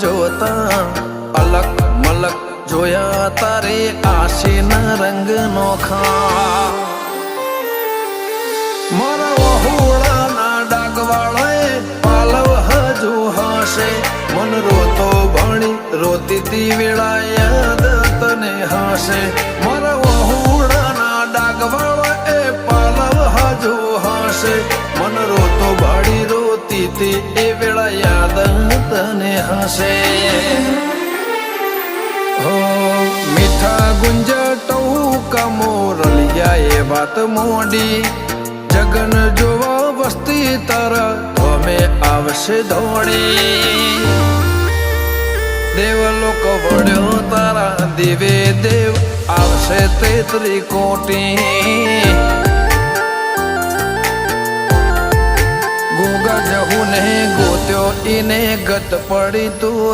જોતા અલક મલક જોયા તારે આશીના રંગ નોખા મારા વહુડાના ડાગવાળાએ પાલવ હજુ હશે મન રોતો ભણી રોતી તી વેળા યાદ તને હશે મારા વહુડાના ડાગવાળાએ પાલવ હજુ હશે મન રોતો ભણી રોતી તી એ વેળા યાદ તને હશે? હો, મીઠા ગુંજ ટૌકા મોરલિયા એ વાત મોડી. જગન જોવા વસ્તી તારા અમે આવશે દોડી દેવલોક વળ્યો તારા દેવે દેવ, આવશે તેત્રી કોટી. ગોગા જહુ ને ગોત્યો ઈને ગત પડી તું.